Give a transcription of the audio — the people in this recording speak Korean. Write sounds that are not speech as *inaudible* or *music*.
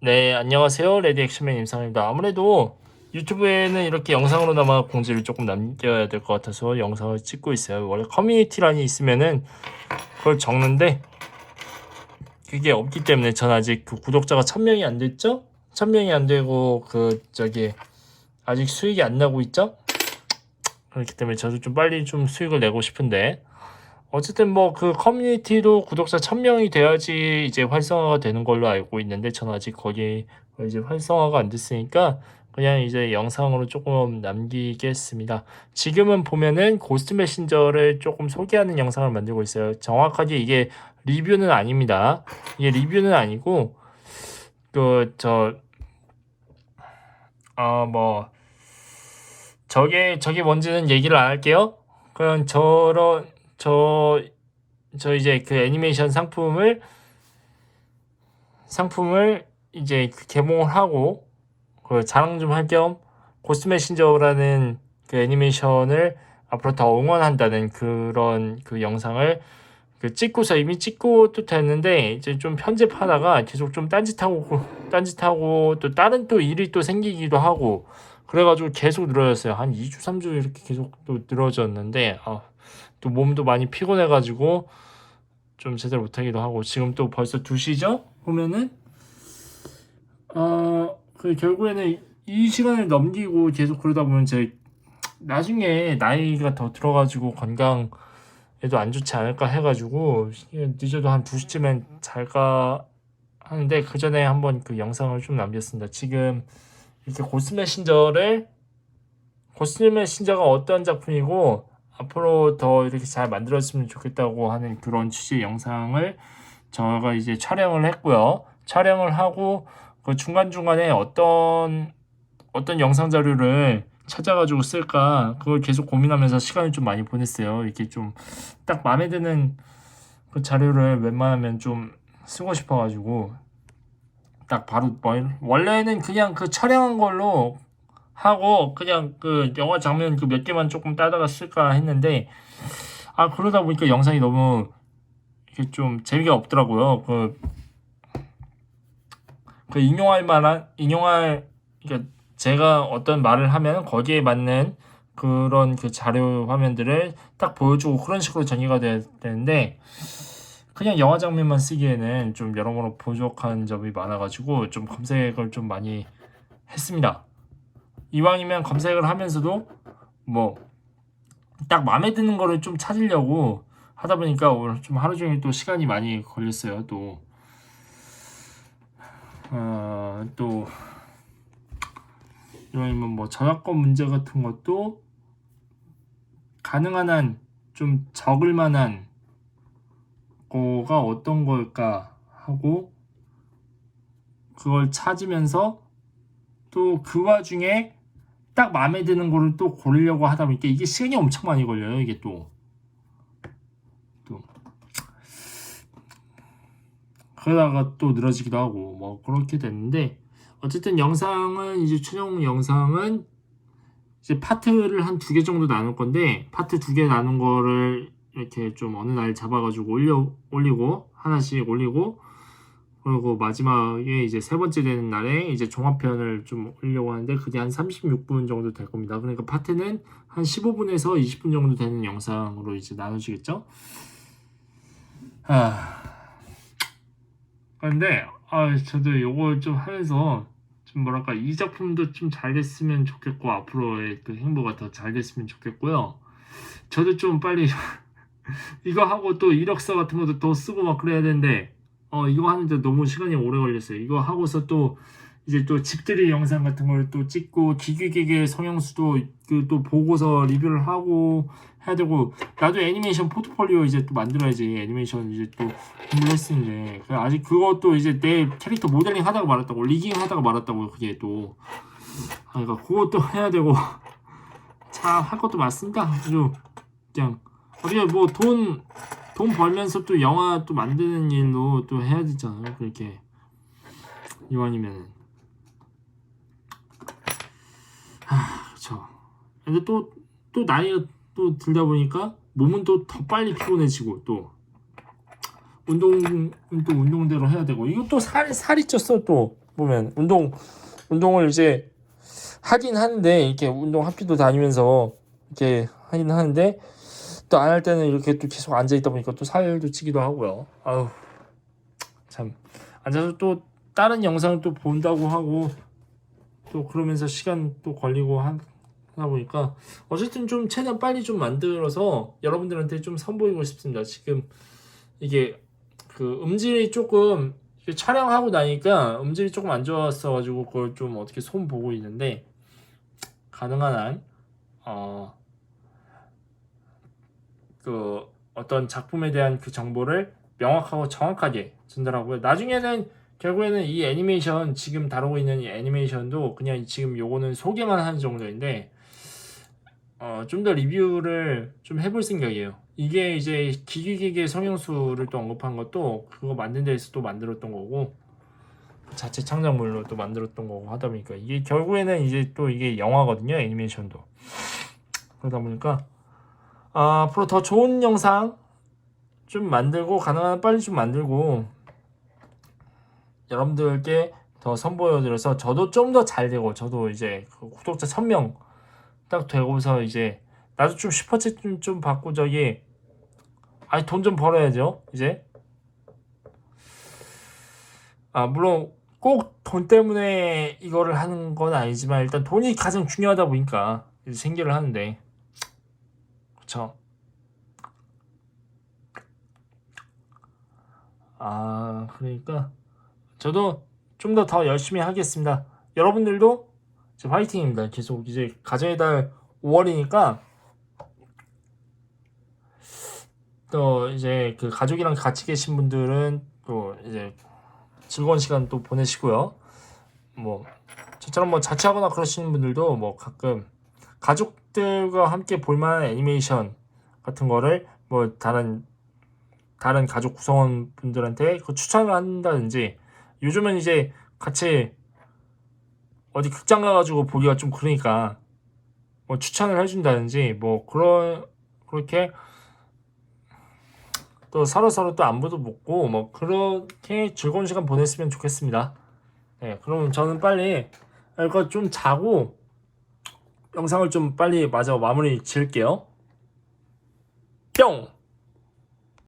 네, 안녕하세요. 레디 액션맨 임상입니다. 아무래도 유튜브에는 이렇게 영상으로나마 공지를 조금 남겨야 될 것 같아서 영상을 찍고 있어요. 원래 커뮤니티란이 있으면은 그걸 적는데 그게 없기 때문에 전 아직 그 구독자가 1000명이 안 됐죠? 1000명이 안 되고 그 저기 아직 수익이 안 나고 있죠? 그렇기 때문에 저도 좀 빨리 좀 수익을 내고 싶은데 어쨌든 뭐 그 커뮤니티도 구독자 1000명이 돼야지 이제 활성화가 되는 걸로 알고 있는데 저는 아직 거기 이제 활성화가 안 됐으니까 그냥 이제 영상으로 조금 남기겠습니다. 지금은 보면은 고스트 메신저를 조금 소개하는 영상을 만들고 있어요. 정확하게 이게 리뷰는 아닙니다. 이게 리뷰는 아니고 그 저 아 뭐 저게 저게 뭔지는 얘기를 안 할게요. 그냥 저런 저, 저 이제 그 애니메이션 상품을, 상품을 이제 그 개봉을 하고, 그 자랑 좀 할 겸, 고스트 메신저라는 그 애니메이션을 앞으로 더 응원한다는 그런 그 영상을 그 찍고서 이미 찍고 또 됐는데, 이제 좀 편집하다가 계속 좀 딴짓하고, 딴짓하고, 또 다른 또 일이 또 생기기도 하고, 그래가지고 계속 늘어졌어요. 한 2주, 3주 이렇게 계속 또 늘어졌는데, 아, 또 몸도 많이 피곤해가지고 좀 제대로 못하기도 하고 지금 또 벌써 2시죠? 보면은 어 그 결국에는 이 시간을 넘기고 계속 그러다 보면 제 나중에 나이가 더 들어가지고 건강에도 안 좋지 않을까 해가지고 늦어도 한 2시쯤엔 잘까 하는데 그 전에 한번 그 영상을 좀 남겼습니다. 지금 이렇게 고스 메신저를 고스 메신저가 어떤 작품이고 앞으로 더 이렇게 잘 만들었으면 좋겠다고 하는 그런 취지의 영상을 저가 이제 촬영을 했고요. 촬영을 하고 그 중간중간에 어떤 어떤 영상 자료를 찾아가지고 쓸까 그걸 계속 고민하면서 시간을 좀 많이 보냈어요. 이렇게 좀 딱 마음에 드는 그 자료를 웬만하면 좀 쓰고 싶어가지고 딱 바로 뭐- 원래는 그냥 그 촬영한 걸로 하고 그냥 그 영화 장면 그 몇 개만 조금 따다가 쓸까 했는데 아 그러다 보니까 영상이 너무 이게 좀 재미가 없더라고요. 그, 그 인용할 만한 인용할 그러니까 제가 어떤 말을 하면 거기에 맞는 그런 그 자료 화면들을 딱 보여주고 그런 식으로 돼야 되는데 그냥 영화 장면만 쓰기에는 좀 여러모로 부족한 점이 많아가지고 좀 검색을 좀 많이 했습니다. 이왕이면 검색을 하면서도 뭐 딱 마음에 드는 거를 좀 찾으려고 하다 보니까 오늘 좀 하루 종일 또 시간이 많이 걸렸어요. 또 어, 또 이왕이면 뭐 저작권 문제 같은 것도 가능한 한 좀 적을 만한 거가 어떤 걸까 하고 그걸 찾으면서 또 그 와중에 딱 마음에 드는 거를 또 고르려고 하다 보니까 이게 시간이 엄청 많이 걸려요. 이게 또. 또. 그러다가 또 늘어지기도 하고 뭐 그렇게 됐는데 어쨌든 영상은 이제 최종 영상은 이제 파트를 한 두 개 정도 나눌 건데 파트 두 개 나눈 거를 이렇게 좀 어느 날 잡아가지고 올려 올리고 하나씩 올리고 그리고 마지막에 이제 세 번째 되는 날에 이제 종합편을 좀 올리려고 하는데 그게 한 36분 정도 될 겁니다. 그러니까 파트는 한 15분에서 20분 정도 되는 영상으로 이제 나눠지겠죠. 아, 근데 아 저도 요거 좀 하면서 좀 뭐랄까 이 작품도 좀 잘 됐으면 좋겠고 앞으로의 그 행보가 더 잘 됐으면 좋겠고요. 저도 좀 빨리 *laughs* 이거 하고 또 이력서 같은 것도 더 쓰고 막 그래야 되는데 어 이거 하는데 너무 시간이 오래 걸렸어요. 이거 하고서 또 이제 또 집들이 영상 같은 걸 또 찍고 기계기계 성형수도 그 또 보고서 리뷰를 하고 해야 되고 나도 애니메이션 포트폴리오 이제 또 만들어야지 애니메이션 이제 또 공부를 했는데 그 아직 그것도 이제 내 캐릭터 모델링 하다가 말았다고 리깅 하다가 말았다고 그게 또 아, 그러니까 그것도 *laughs* 해야 되고 참 할 것도 많습니다. 아주 그냥 어떻게 뭐돈 돈 벌면서 또 영화 또 만드는 일로 또 해야 되잖아요. 그렇게. 이왕이면 하, 그렇죠. 근데 또 또 나이가 또 들다 보니까 몸은 또 더 빨리 피곤해지고 또. 운동 또 운동대로 해야 되고. 이거 또살 살이 쪘어 또. 보면 운동 운동을 이제 하긴 하는데 이렇게 운동 학교도 다니면서 이렇게 하긴 하는데 또 안 할 때는 이렇게 또 계속 앉아 있다 보니까 또 살도 찌기도 하고요. 아우 참 앉아서 또 다른 영상을 또 본다고 하고 또 그러면서 시간 또 걸리고 하- 하다 보니까 어쨌든 좀 최대한 빨리 좀 만들어서 여러분들한테 좀 선보이고 싶습니다. 지금 이게 그 음질이 조금 촬영하고 나니까 음질이 조금 안 좋았어가지고 그걸 좀 어떻게 손 보고 있는데 가능한 한 어, 그 어떤 작품에 대한 그 정보를 명확하고 정확하게 전달하고요. 나중에는 결국에는 이 애니메이션 지금 다루고 있는 이 애니메이션도 그냥 지금 요거는 소개만 하는 정도인데 어, 좀 더 리뷰를 좀 해볼 생각이에요. 이게 이제 기기기계 성형수를 또 언급한 것도 그거 만든 데에서 또 만들었던 거고 자체 창작물로 또 만들었던 거고 하다 보니까 이게 결국에는 이제 또 이게 영화거든요 애니메이션도 그러다 보니까 아, 앞으로 더 좋은 영상 좀 만들고 가능한 한 빨리 좀 만들고 여러분들께 더 선보여드려서 저도 좀 더 잘 되고 저도 이제 그 구독자 1000명 딱 되고서 이제 나도 좀 슈퍼챗 좀, 좀 받고 저기 아니 돈 좀 벌어야죠 이제. 아 물론 꼭 돈 때문에 이거를 하는 건 아니지만 일단 돈이 가장 중요하다 보니까 이제 생계를 하는데 그쵸? 아 그러니까 저도 좀 더 더 열심히 하겠습니다. 여러분들도 이제 화이팅입니다. 계속 이제 가정의 달 5월이니까 또 이제 그 가족이랑 같이 계신 분들은 또 이제 즐거운 시간 또 보내시고요. 뭐 저처럼 뭐 자취하거나 그러시는 분들도 뭐 가끔 가족들과 함께 볼만한 애니메이션 같은 거를 뭐 다른 다른 가족 구성원 분들한테 그 추천을 한다든지 요즘은 이제 같이 어디 극장 가가지고 보기가 좀 그러니까 뭐 추천을 해준다든지 뭐 그런 그렇게 또 서로 서로 또 안부도 묻고 뭐 그렇게 즐거운 시간 보냈으면 좋겠습니다. 네, 그럼 저는 빨리 이거 좀 자고 영상을 좀 빨리 마저 마무리 지을게요. 뿅!